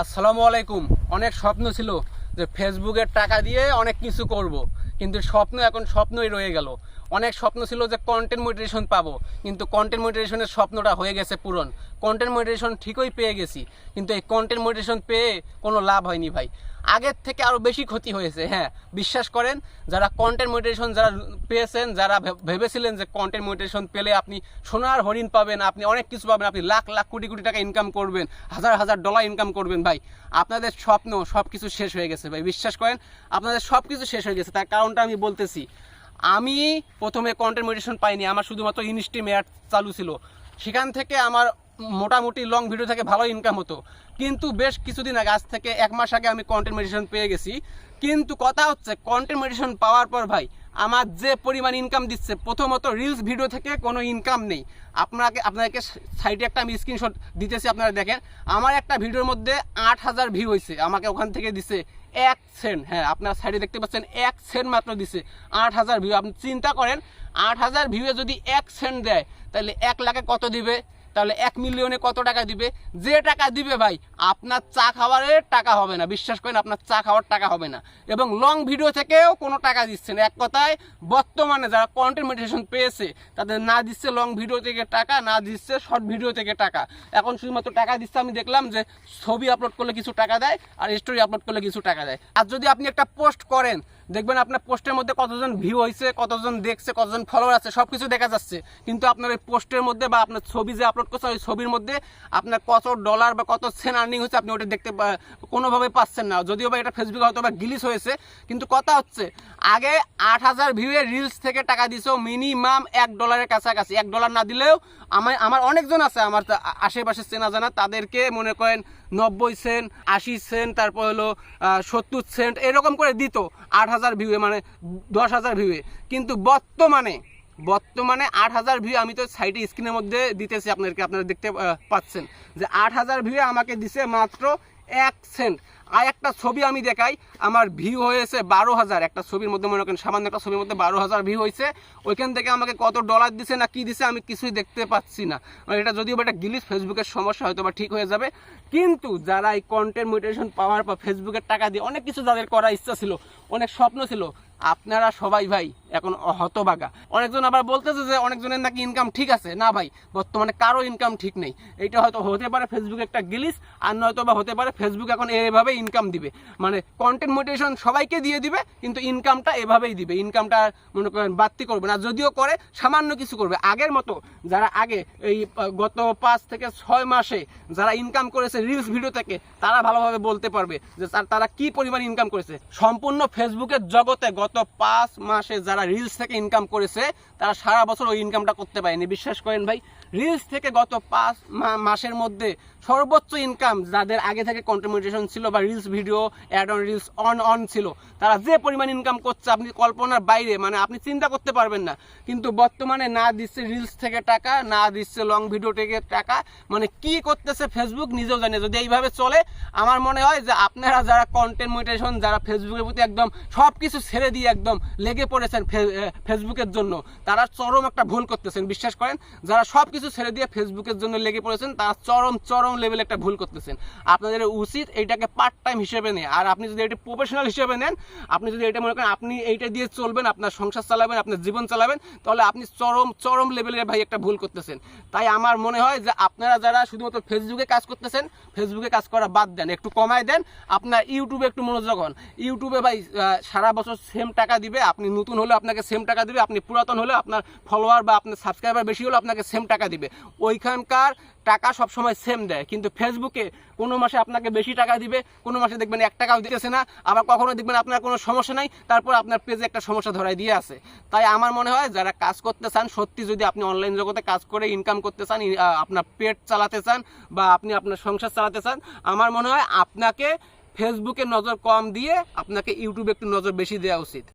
আসসালামু আলাইকুম অনেক স্বপ্ন ছিল যে ফেসবুকের টাকা দিয়ে অনেক কিছু করব। কিন্তু স্বপ্ন এখন স্বপ্নই রয়ে গেল অনেক স্বপ্ন ছিল যে কন্টেন্ট মোটিভেশন পাবো, কিন্তু কন্টেন্ট মোটিভেশনের স্বপ্নটা হয়ে গেছে পূরণ। কন্টেন্ট মোটিভেশন ঠিকই পেয়ে গেছি, কিন্তু এই কন্টেন্ট মোটিভেশন পেয়ে কোনো লাভ হয়নি ভাই। আগের থেকে আরও বেশি ক্ষতি হয়েছে হ্যাঁ বিশ্বাস করেন, যারা কন্টেন্ট মোটিভেশন যারা পেয়েছেন, যারা ভেবেছিলেন যে কন্টেন্ট মোটিভেশন পেলে আপনি সোনার হরিণ পাবেন, আপনি অনেক কিছু পাবেন, আপনি লাখ লাখ কোটি কোটি টাকা ইনকাম করবেন, হাজার হাজার ডলার ইনকাম করবেন ভাই। আপনাদের স্বপ্ন সব কিছু শেষ হয়ে গেছে ভাই, বিশ্বাস করেন, আপনাদের সব কিছু শেষ হয়ে গেছে, তার কারণটা আমি বলতেছি। আমি প্রথমে কন্টেন্ট মেডিটেশন পাইনি, আমার শুধুমাত্র ইনস্টিম অ্যাড চালু ছিল। সেখান থেকে আমার মোটামুটি লং ভিডিও থেকে ভালো ইনকাম হতো। কিন্তু বেশ কিছুদিন আগে, আজ থেকে এক মাস আগে আমি কন্টেন্ট মেডিটেশন পেয়ে গেছি। কিন্তু কথা হচ্ছে কন্টেন্ট মেডিটেশন পাওয়ার পর ভাই আমার যে পরিমাণ ইনকাম দিচ্ছে, প্রথমত রিলস ভিডিও থেকে কোনো ইনকাম নেই। আপনাকে আপনাকে সাইডে একটা আমি স্ক্রিনশট দিতেছি, আপনারা দেখেন। আমার একটা ভিডিওর মধ্যে আট হাজার ভিউ হয়েছে, আমাকে ওখান থেকে দিছে এক সেন্ট হ্যাঁ আপনার সাইডে দেখতে পাচ্ছেন, এক সেন্ট মাত্র দিছে, আট হাজার ভিউ আপনি চিন্তা করেন, আট হাজার ভিউয়ে যদি এক সেন্ট দেয়, তাহলে এক লাখে কত দিবে? তাহলে এক মিলিয়নে কত টাকা দিবে? যে টাকা দিবে ভাই, আপনার চা খাওয়ারের টাকা হবে না। বিশ্বাস করেন, আপনার চা খাওয়ার টাকা হবে না। এবং লং ভিডিও থেকেও কোনো টাকা দিচ্ছে না। এক কথায়, বর্তমানে যারা কন্টেন্ট মেডিটেশন পেয়েছে, তাদের না দিচ্ছে লং ভিডিও থেকে টাকা, না দিচ্ছে শর্ট ভিডিও থেকে টাকা। এখন শুধুমাত্র টাকা দিচ্ছে, আমি দেখলাম যে ছবি আপলোড করলে কিছু টাকা দেয়, আর স্টোরি আপলোড করলে কিছু টাকা দেয়। আর যদি আপনি একটা পোস্ট করেন দেখবেন আপনার পোস্টের মধ্যে কতজন ভিউ হয়েছে কতজন দেখছে, কতজন ফলোয়ার আছে সব কিছু দেখা যাচ্ছে। কিন্তু আপনার ওই পোস্টের মধ্যে বা আপনার ছবি যে আপলোড করছে, ওই ছবির মধ্যে আপনার কত ডলার বা কত সেন আর্নিং হচ্ছে আপনি ওটা দেখতে কোনোভাবে পাচ্ছেন না। যদিও বা এটা ফেসবুকে হয়তো বা গিলিস হয়েছে, কিন্তু কথা হচ্ছে, আগে আট হাজার ভিউয়ের রিলস থেকে টাকা দিছো মিনিমাম এক ডলারের কাছাকাছি। এক ডলার না দিলেও আমার আমার অনেকজন আছে, আমার আশেপাশে চেনা জানা, তাদেরকে মনে করেন নব্বই সেন্ট, আশি সেন্ট, তারপর হলো সত্তর সেন্ট, এরকম করে দিত। আট হাজার ভিউয়ে মানে দশ হাজার ভিউয়ে কিন্তু বর্তমানে বর্তমানে আট হাজার ভিউ আমি তো সাইডে স্ক্রিনের মধ্যে দিতেছি আপনাদেরকে, আপনারা দেখতে পাচ্ছেন। যে আট হাজার ভিউ আমাকে দিছে মাত্র এক সেন্ট। আর একটা ছবি আমি দেখাই। আমার ভিউ হয়েছে বারো হাজার। একটা ছবির মধ্যে মনে করেন সামান্য একটা ছবির মধ্যে বারো হাজার ভিউ হয়েছে। ওইখান থেকে আমাকে কত ডলার দিছে না কি দিছে আমি কিছুই দেখতে পাচ্ছি না। মানে এটা যদিও বা একটা গিলিস ফেসবুকের সমস্যা, হয়তো বা ঠিক হয়ে যাবে। কিন্তু যারা এই কন্টেন্ট মোটিভেশন পাওয়ার পর ফেসবুকের টাকা দিয়ে অনেক কিছু যাদের করার ইচ্ছা ছিল, অনেক স্বপ্ন ছিল আপনারা সবাই ভাই এখন হতবাগা। অনেকজন আবার বলতেছে যে অনেকজনের নাকি ইনকাম ঠিক আছে। না ভাই, বর্তমানে কারও ইনকাম ঠিক নেই। এইটা হয়তো হতে পারে ফেসবুক একটা গিলিস আর নয়তো বা হতে পারে ফেসবুক এখন এভাবে ইনকাম দিবে। মানে কন্টেন্ট মোটিভেশন সবাইকে দিয়ে দিবে, কিন্তু ইনকামটা এভাবেই দিবে। ইনকামটা মনে করেন বাড়তি করবে না। যদিও করে, সামান্য কিছু করবে। আগের মতো যারা আগে এই গত পাঁচ থেকে ছয় মাসে যারা ইনকাম করেছে রিলস ভিডিও থেকে, তারা ভালোভাবে বলতে পারবে যে তার- কি পরিমাণ ইনকাম করেছে। সম্পূর্ণ ফেসবুকের জগতে গত পাঁচ মাসে যারা রিলস থেকে ইনকাম করেছে, তারা সারা বছর ওই ইনকামটা করতে পারেনি। বিশ্বাস করেন ভাই রিলস থেকে গত পাঁচ মাসের মধ্যে সর্বোচ্চ ইনকাম যাদের আগে থেকে কন্ট্রিবিউশন ছিল বা reels video add on reels on on ছিল, তারা যে পরিমাণ ইনকাম করছে, আপনি কল্পনার বাইরে মানে আপনি চিন্তা করতে পারবেন না। কিন্তু বর্তমানে না দিচ্ছে রিলস থেকে টাকা, না দিচ্ছে লং ভিডিও থেকে টাকা মানে কি করতেছে ফেসবুক নিজেও জানে। যদি এইভাবে চলে, আমার মনে হয় যে আপনারা যারা কন্টেন্ট মোটিভেশন যারা ফেসবুকের প্রতি একদম সব কিছু ছেড়ে দিয়ে একদম লেগে পড়েছেন ফেসবুকের জন্য। তারা চরম একটা ভুল করতেছেন, বিশ্বাস করেন? যারা সব কিছু ছেড়ে দিয়ে ফেসবুকের জন্য লেগে পড়েছেন, তারা চরম চরম লেভেলে একটা ভুল করতেছেন। আপনাদের উচিত এইটাকে পার্ট টাইম হিসেবে নেয়। আর আপনি যদি এটা প্রফেশনাল হিসেবে নেন, আপনি যদি এটা মনে করেন আপনি এইটা দিয়ে চলবেন, আপনার সংসার চালাবেন, আপনার জীবন চালাবেন, তাহলে আপনি চরম চরম লেভেলের ভাই একটা ভুল করতেছেন। তাই আমার মনে হয় যে আপনারা যারা শুধুমাত্র ফেসবুকে কাজ করতেছেন, ফেসবুকে কাজ করা বাদ দেন, একটু কমায় দেন। আপনার ইউটিউবে একটু মনোযোগ হন। ইউটিউবে ভাই সারা বছর সেম টাকা দিবে, আপনি নতুন হলে আপনাকে সেম টাকা দিবে, আপনি পুরাতন হলে আপনার ফলোয়ার বা আপনার সাবস্ক্রাইবার বেশি হলে আপনাকে সেম টাকা দিবে। ওইখানকার টাকা সবসময় সেম দেয়, কিন্তু ফেসবুকে কোনো মাসে আপনাকে বেশি টাকা দিবে, কোনো মাসে দেখবেন এক টাকাও দিতেছে না, আবার কখনো দেখবেন আপনার কোনো সমস্যা নাই, তারপর আপনার পেজে একটা সমস্যা ধরাই দিয়ে আছে তাই আমার মনে হয় যারা কাজ করতে চান, সত্যি যদি আপনি অনলাইন জগতে কাজ করে ইনকাম করতে চান আপনার পেট চালাতে চান বা আপনি আপনার সংসার চালাতে চান, আমার মনে হয় আপনাকে ফেসবুকে নজর কম দিয়ে আপনাকে ইউটিউবে একটু নজর বেশি দেওয়া উচিত।